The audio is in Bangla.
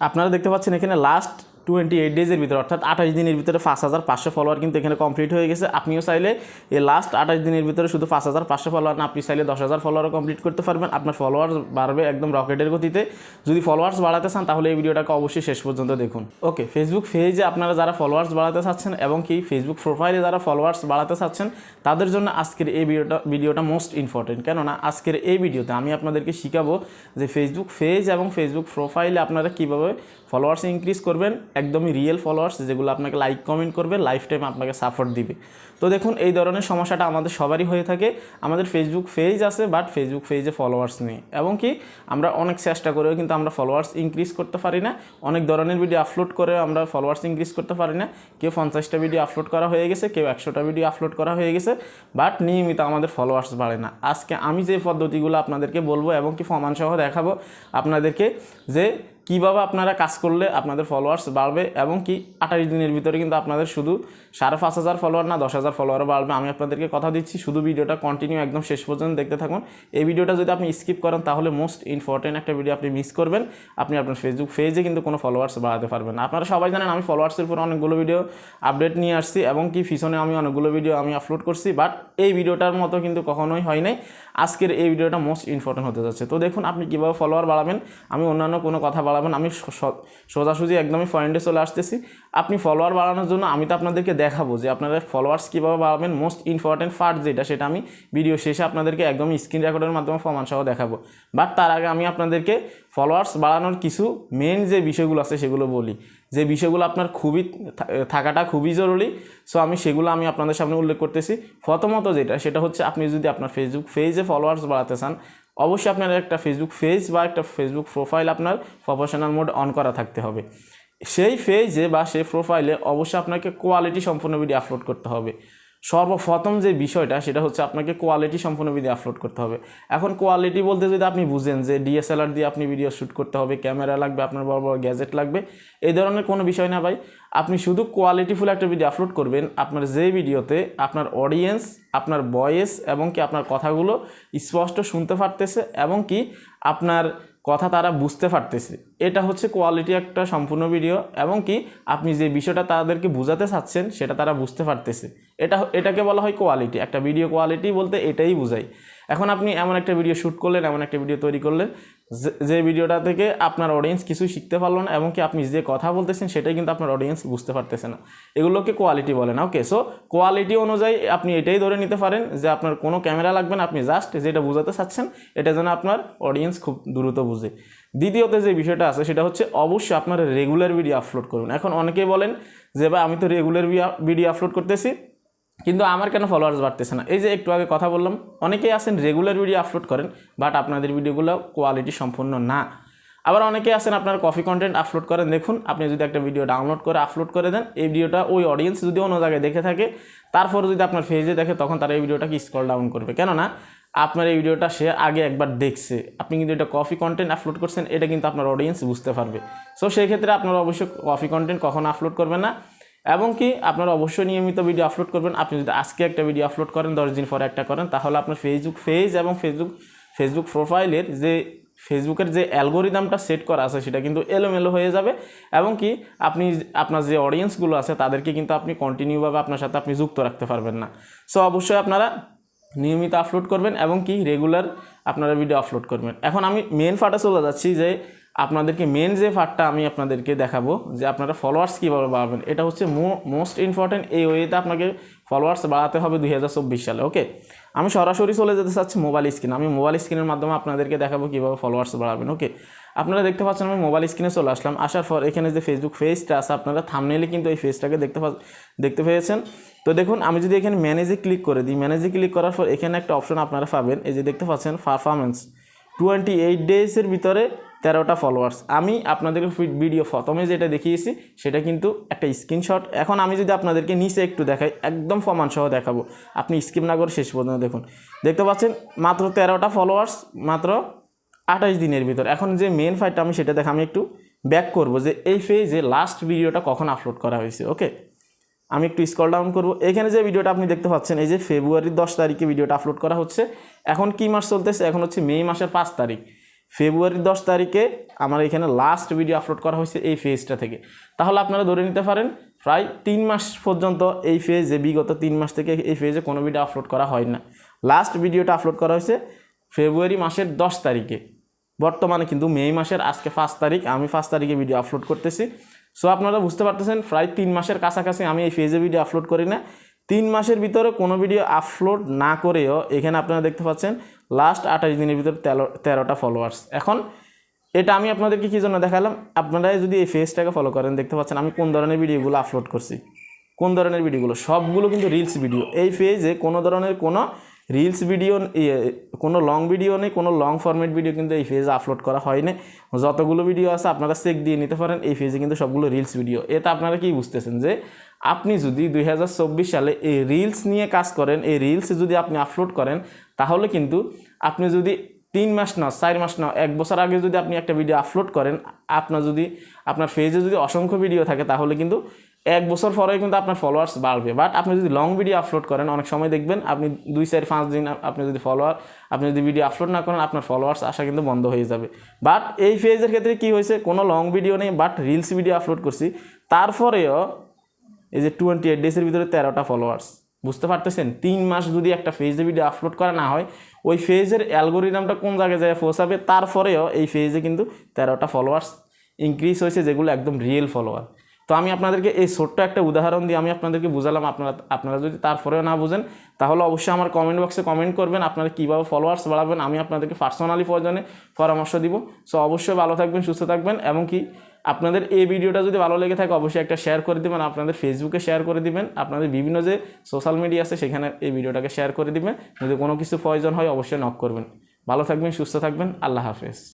আপনারা দেখতে পাচ্ছেন এখানে লাস্ট টোয়েন্টি এইট ডেজের ভিতরে, অর্থাৎ আঠাশ দিনের ভিতরে পাঁচ হাজার পাঁচশো ফলোয়ার কিন্তু এখানে কমপ্লিট হয়ে গেছে। আপনিও চাইলে এই লাস্ট আঠাশ দিনের ভিতরে শুধু পাঁচ হাজার পাঁচশো ফলোয়ার না, আপনি চাইলে দশ হাজার ফলোয়ারও কমপ্লিট করতে পারবেন। আপনার ফলোয়ার্স বাড়বে একদম রকেটের গতিতে। যদি ফলোয়ার্স বাড়াতে চান, তাহলে এই ভিডিওটাকে অবশ্যই শেষ পর্যন্ত দেখুন। ওকে ফেসবুক পেজে আপনারা যারা ফলোয়ার্স বাড়াতে চাচ্ছেন এবং কি ফেসবুক প্রোফাইলে যারা ফলোয়ার্স বাড়াতে চাচ্ছেন, তাদের জন্য আজকের এই ভিডিওটা ভিডিওটা মোস্ট ইম্পর্টেন্ট কেননা আজকের এই ভিডিওতে আমি আপনাদেরকে শিখাবো যে ফেসবুক পেজ এবং ফেসবুক প্রোফাইলে আপনারা কীভাবে ফলোয়ার্স ইনক্রিজ করবেন, একদমই রিয়েল ফলোয়ার্স যেগুলো আপনাকে লাইক কমেন্ট করবে লাইফ টাইম আপনাকে সাপোর্ট দিবে। তো দেখুন, এই ধরনের সমস্যাটা আমাদের সবারই হয়ে থাকে। আমাদের ফেসবুক পেজ আছে বাট ফেসবুক পেজে ফলোয়ার্স নেই। এবং কি, আমরা অনেক চেষ্টা করেও কিন্তু আমরা ফলোয়ার্স ইনক্রিজ করতে পারি না। অনেক ধরনের ভিডিও আপলোড করেও আমরা ফলোয়ার্স ইনক্রিজ করতে পারি না। কেউ পঞ্চাশটা ভিডিও আপলোড করা হয়ে গেছে, কেউ একশোটা ভিডিও আপলোড করা হয়ে গেছে বাট নিয়মিত আমাদের ফলোয়ার্স বাড়ে না। আজকে আমি যে পদ্ধতিগুলো আপনাদেরকে বলব এবং কি প্রমাণসহ দেখাবো আপনাদেরকে, যে কীভাবে আপনারা কাজ করলে আপনাদের ফলোয়ার্স বাড়বে এবং কি আঠাশ দিনের ভিতরে কিন্তু আপনাদের শুধু সাড়ে পাঁচ হাজার ফলোয়ার না, দশ হাজার ফলোয়ারও বাড়বে। আমি আপনাদেরকে কথা দিচ্ছি, শুধু ভিডিওটা কন্টিনিউ একদম শেষ পর্যন্ত দেখতে থাকুন। এই ভিডিওটা যদি আপনি স্কিপ করেন, তাহলে মোস্ট ইম্পর্টেন্ট একটা ভিডিও আপনি মিস করবেন। আপনি আপনার ফেসবুক পেজে কিন্তু কোনো ফলোয়ার্স বাড়াতে পারবেন আপনারা সবাই জানেন, আমি ফলোয়ার্সের উপর অনেকগুলো ভিডিও আপডেট নিয়ে আসছি এবং কি পিছনে আমি অনেকগুলো ভিডিও আমি আপলোড করছি বাট এই ভিডিওটার মতো কিন্তু কখনোই হয় নাই। আজকের এই ভিডিওটা মোস্ট ইম্পর্টেন্ট হতে যাচ্ছে। তো দেখুন, আপনি কীভাবে ফলোয়ার বাড়াবেন? আমি অন্যান্য কোনো কথা বাড়াবেন। আমি সোজাসুজি একদমই পয়েন্টে চলে আসতেছি। আপনি ফলোয়ার বাড়ানোর জন্য আমি তো আপনাদেরকে দেখাবো যে আপনারা ফলোয়ার্স কীভাবে বাড়াবেন। মোস্ট ইম্পর্টেন্ট পার্ট যেটা, সেটা আমি ভিডিও শেষে আপনাদেরকে একদম স্ক্রিন রেকর্ডের মাধ্যমে সহ দেখাবো। বাট তার আগে আমি আপনাদেরকে ফলোয়ার্স বাড়ানোর কিছু মেন যে বিষয়গুলো আছে, সেগুলো বলি। যে বিষয়গুলো আপনার খুবই থাকাটা খুবই জরুরি। সো আমি সেগুলো আমি আপনাদের সামনে উল্লেখ করতেছি। প্রথমত যেটা, সেটা হচ্ছে আপনি যদি আপনার ফেসবুক পেজে ফলোয়ার্স বাড়াতে চান অবশ্যই আপনার একটা ফেসবুক পেজ বা একটা ফেসবুক প্রোফাইল আপনার প্রফেশনাল মোড অন করা থাকতে হবে। সেই পেজে বা সেই প্রোফাইলে অবশ্যই আপনাকে কোয়ালিটি সম্পূর্ণ ভিডিও আপলোড করতে হবে। সর্বপ্রথম যে বিষয়টা, সেটা হচ্ছে আপনাকে কোয়ালিটি সম্পূর্ণ ভিডিও আপলোড করতে হবে। এখন কোয়ালিটি বলতে যদি আপনি বুঝেন যে ডিএসএলআর দিয়ে আপনি ভিডিও শ্যুট করতে হবে ক্যামেরা লাগবে, আপনার বড় বড় গ্যাজেট লাগবে, এই ধরনের কোনো বিষয় না ভাই। আপনি শুধু কোয়ালিটিফুল একটা ভিডিও আপলোড করবেন, আপনার যে ভিডিওতে আপনার অডিয়েন্স আপনার ভয়েস এবং কি আপনার কথাগুলো স্পষ্ট শুনতে পারতেছে এবং কি আপনার কথা তারা বুঝতে পারতেছে। এটা হচ্ছে কোয়ালিটি একটা সম্পূর্ণ ভিডিও এবং কি আপনি যে বিষয়টা তাদেরকে বোঝাতে চাচ্ছেন, সেটা তারা বুঝতে পারতেছে। এটা এটাকে বলা হয় কোয়ালিটি একটা ভিডিও কোয়ালিটি বলতে এটাই বোঝায়। এখন আপনি এমন একটা ভিডিও শ্যুট করলেন, এমন একটা ভিডিও তৈরি করলেন যে- ভিডিওটা থেকে আপনার অডিয়েন্স কিছু শিখতে পারল না এবং কি আপনি যে কথা বলতেছেন সেটাই কিন্তু আপনার অডিয়েন্স বুঝতে পারতেছে না। এগুলোকে কোয়ালিটি বলে না ওকে সো কোয়ালিটি অনুযায়ী আপনি এটাই ধরে নিতে পারেন যে আপনার কোনো ক্যামেরা লাগবে না, আপনি জাস্ট যেটা বোঝাতে চাচ্ছেন, এটা যেন আপনার অডিয়েন্স খুব দ্রুত বুঝে। দ্বিতীয়তে যে বিষয়টা আছে, সেটা হচ্ছে অবশ্যই আপনার রেগুলার ভিডিও আপলোড করুন। এখন অনেকেই বলেন যে, ভাই, আমি তো রেগুলার ভিডিও আপলোড করতেছি। কিন্তু আমার কেন ফলোয়ার্স বাড়তেছে না? এই যে একটু আগে কথা বললাম, অনেকেই আছেন রেগুলার ভিডিও আপলোড করেন বাট আপনাদের ভিডিওগুলো কোয়ালিটি সম্পূর্ণ না। আবার অনেকে আছেন আপনার কফি কন্টেন্ট আপলোড করেন, দেখুন, আপনি যদি একটা ভিডিও ডাউনলোড করে আপলোড করে দেন, এই ভিডিওটা ওই অডিয়েন্স যদি অন্য জায়গায় দেখে থাকে, তারপর যদি আপনার পেজে দেখে, তখন তারা এই ভিডিওটাকে স্ক্রল ডাউন করবে। কেননা, আপনার এই ভিডিওটা সে আগে একবার দেখছে। আপনি কিন্তু এটা কফি কন্টেন্ট আপলোড করছেন, এটা কিন্তু আপনার অডিয়েন্স বুঝতে পারবে। সো সেই ক্ষেত্রে আপনারা অবশ্যই কফি কন্টেন্ট কখনো আপলোড করবেন না। এবং কি আপনারা অবশ্যই নিয়মিত ভিডিও আপলোড করবেন। আপনি যদি আজকে একটা ভিডিও আপলোড করেন, দশ দিন পরে একটা করেন, তাহলে আপনার ফেসবুক পেজ এবং ফেসবুক ফেসবুক প্রোফাইলের যে ফেসবুকের যে অ্যালগোরিদমটা সেট করা আছে, সেটা কিন্তু এলোমেলো হয়ে যাবে। এবং কি আপনি আপনার যে অডিয়েন্সগুলো আছে, তাদেরকে কিন্তু আপনি কন্টিনিউভাবে আপনার সাথে আপনি যুক্ত রাখতে পারবেন না। সো অবশ্যই আপনারা নিয়মিত আপলোড করবেন এবং কি রেগুলার আপনারা ভিডিও আপলোড করবেন। এখন আমি মেন ফাটা চলে যাচ্ছি যে আপনাদেরকে মেন যে ফাটটা আমি আপনাদেরকে দেখাবো যে আপনারা ফলোয়ার্স কীভাবে বাড়াবেন, এটা হচ্ছে মোস্ট ইম্পর্ট্যান্ট এই ওয়েতে আপনাকে ফলোয়ার্স বাড়াতে হবে দুই হাজার চব্বিশ সালে ওকে আমি সরাসরি চলে যেতে চাচ্ছি মোবাইল স্ক্রিন আমি মোবাইল স্ক্রিনের মাধ্যমে আপনাদেরকে দেখাবো কীভাবে ফলোয়ার্স বাড়াবেন ওকে আপনারা দেখতে পাচ্ছেন আমি মোবাইল স্ক্রিনে চলে আসলাম, আসার পর এখানে যে ফেসবুক পেজটা আছে, আপনারা থামনেলে কিন্তু এই ফেজটাকে দেখতে দেখতে পেয়েছেন? তো দেখুন, আমি যদি এখানে ম্যানেজে ক্লিক করে দিই ম্যানেজে ক্লিক করার পর এখানে একটা অপশন আপনারা পাবেন, এই যে দেখতে পাচ্ছেন পারফরমেন্স টোয়েন্টি এইট ডেজের ভিতরে তেরোটা ফলোয়ার্স আমি আপনাদেরকে ভিডিও প্রথমে যেটা দেখিয়েছি, সেটা কিন্তু একটা স্ক্রিনশট এখন আমি যদি আপনাদেরকে নিচে একটু দেখাই, একদম সহ দেখাবো। আপনি স্কিপ না করে শেষ পর্যন্ত দেখুন। দেখতে পাচ্ছেন, মাত্র তেরোটা ফলোয়ার্স মাত্র আঠাশ দিনের ভিতর। এখন যে মেন ফাইলটা আমি সেটা দেখা আমি একটু ব্যাক করব যে এই ফেজে লাস্ট ভিডিওটা কখন আপলোড করা হয়েছে ওকে আমি একটু স্কল ডাউন করব। এখানে যে ভিডিওটা আপনি দেখতে পাচ্ছেন, এই যে ফেব্রুয়ারির দশ তারিখে ভিডিওটা আপলোড করা হচ্ছে। এখন কি মাস চলতেছে? এখন হচ্ছে মে মাসের পাঁচ তারিখ। ফেব্রুয়ারি দশ তারিখে আমার এখানে লাস্ট ভিডিও আপলোড করা হয়েছে এই ফেজটা থেকে। তাহলে আপনারা ধরে নিতে পারেন, প্রায় তিন মাস পর্যন্ত এই ফেজে বিগত তিন মাস থেকে এই ফেজে কোনো ভিডিও আপলোড করা হয় না। লাস্ট ভিডিওটা আপলোড করা হয়েছে ফেব্রুয়ারি মাসের দশ তারিখে। বর্তমানে কিন্তু মে মাসের আজকে পাঁচ তারিখ, আমি পাঁচ তারিখে ভিডিও আপলোড করতেছি। সো আপনারা বুঝতে পারতেছেন, প্রায় তিন মাসের কাছাকাছি আমি এই ফেজে ভিডিও আপলোড করি না। তিন মাসের ভিতরে কোনো ভিডিও আপলোড না করেও এখানে আপনারা দেখতে পাচ্ছেন লাস্ট আঠাশ দিনের ভিতরে তেরো তেরোটা ফলোয়ার্স এখন এটা আমি আপনাদেরকে কী জন্য দেখালাম? আপনারা যদি এই ফেজটাকে ফলো করেন, দেখতে পাচ্ছেন আমি কোন ধরনের ভিডিওগুলো আপলোড করছি। কোন ধরনের ভিডিওগুলো সবগুলো কিন্তু রিলস ভিডিও এই ফেজে কোনো ধরনের কোনো রিলস ভিডিও ইয়ে, কোনো লং ভিডিও নেই কোনো লং ফরম্যাট ভিডিও কিন্তু এই ফেজে আপলোড করা হয়নি। যতগুলো ভিডিও আছে আপনারা চেক দিয়ে নিতে পারেন এই ফেজে কিন্তু সবগুলো রিলস ভিডিও এটা আপনারা কি বুঝতেছেন যে আপনি যদি দুই হাজার চব্বিশ সালে এই রিলস নিয়ে কাজ করেন এই রিলস যদি আপনি আপলোড করেন তাহলে কিন্তু আপনি যদি তিন মাস না চার মাস না এক বছর আগে যদি আপনি একটা ভিডিও আপলোড করেন আপনার যদি আপনার ফেজে যদি অসংখ্য ভিডিও থাকে তাহলে কিন্তু এক বছর পরে কিন্তু আপনার ফলোয়ার্স বাড়বে। বাট আপনি যদি লং ভিডিও আপলোড করেন, অনেক সময় দেখবেন আপনি দুই, চার, পাঁচ দিন আপনি যদি ফলোয়ার আপনি যদি ভিডিও আপলোড না করেন, আপনার ফলোয়ার্স আসা কিন্তু বন্ধ হয়ে যাবে। বাট এই ফেজের ক্ষেত্রে কি হয়েছে? কোনো লং ভিডিও নেই বাট রিলস ভিডিও আপলোড করছি। তারপরেও এই যে টোয়েন্টি এইট ডেজের ভিতরে তেরোটা ফলোয়ার্স বুঝতে পারতেছেন? তিন মাস যদি একটা ফেজে ভিডিও আপলোড করা না হয়, ওই ফেজের অ্যালগোরিদমটা কোন জায়গায় যায় পৌঁছাবে? তারপরেও এই ফেজে কিন্তু তেরোটা ফলোয়ার্স ইনক্রিজ হয়েছে, যেগুলো একদম রিয়েল ফলোয়ার তো আমি আপনাদেরকে এই ছোট্ট একটা উদাহরণ দিয়ে আমি আপনাদেরকে বুঝালাম। আপনারা আপনারা যদি তারপরেও না বুঝেন, তাহলে অবশ্যই আমার কমেন্ট বক্সে কমেন্ট করবেন। আপনারা কীভাবে ফলোয়ার্স বাড়াবেন, আমি আপনাদেরকে পার্সোনালি প্রয়োজনে পরামর্শ দিব। সো অবশ্যই ভালো থাকবেন, সুস্থ থাকবেন, এবং কি আপনাদের এই ভিডিওটা যদি ভালো লেগে থাকে, অবশ্যই একটা শেয়ার করে দিবেন, আপনাদের ফেসবুকে শেয়ার করে দিবেন, আপনাদের বিভিন্ন যে সোশ্যাল মিডিয়া আছে, সেখানে এই ভিডিওটাকে শেয়ার করে দিবেন। যদি কোনো কিছু প্রয়োজন হয়, অবশ্যই নক করবেন। ভালো থাকবেন, সুস্থ থাকবেন, আল্লাহ হাফেজ।